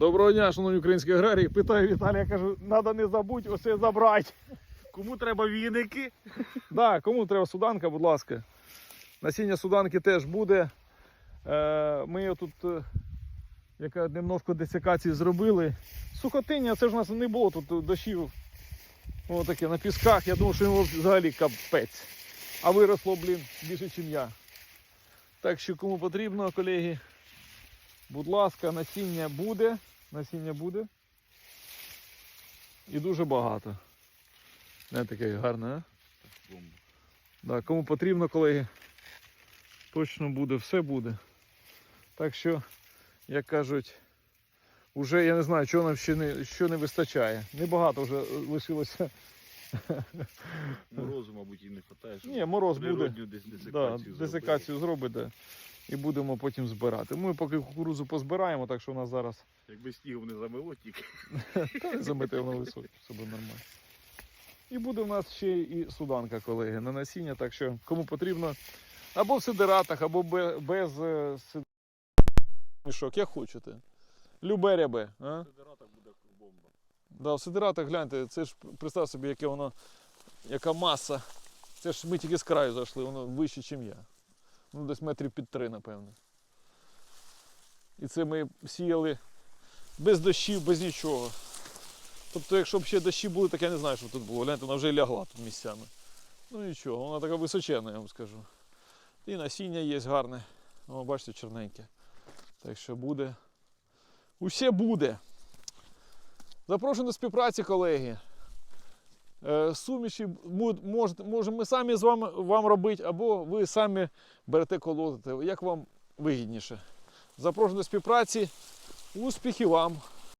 Доброго дня, шановні українські аграрії. Питаю Віталія, кажу, треба не забудь оце забрати. Кому треба віники? Да, кому треба суданка, будь ласка. Насіння суданки теж буде. Е, Ми тут е, яка немножко десикації зробили. Сухотиння, це ж у нас не було тут дощів. О, таке на пісках. Я думав, що йому взагалі капець. А виросло, блін, більше, ніж я. Так що кому потрібно, колеги, будь ласка, насіння буде. Насіння буде. І дуже багато. Не таке гарне, а? Да, кому потрібно, колеги, точно буде, все буде. Так що, як кажуть, уже я не знаю, чого нам ще не, що не вистачає. Небагато вже лишилося. Морозу, мабуть, і не вистачає. Ні, мороз буде. природню дес- Да, десикацію зробите і будемо потім збирати. Ми поки кукурузу позбираємо, так що у нас зараз Якби снігом не замило тільки. Та не замете воно високе, себе нормально. І буде у нас ще і суданка, колеги, на насіння, так що кому потрібно, або в сидератах, або без е, мішок, як хочете. Любе рябе. А? Федератах буде бомба. Да, в сидератах гляньте, це ж представ собі, яке воно, яка маса. Це ж ми тільки з краю зайшли, воно вище, ніж я. Ну, десь метрів під три, напевно. І це ми сіяли без дощів, без нічого. Тобто, якщо б ще дощі були, так я не знаю, що тут було. Гляньте, вона вже лягла тут місцями. Ну нічого, вона така височенна, я вам скажу. І насіння є гарне. О, бачите, чорненьке. Так що буде. Усе буде. Запрошую до співпраці, колеги. Е, Суміші можемо ми самі з вами вам робити, або ви самі берете колотите, як вам вигідніше. Запрошую до співпраці. Успіхів вам!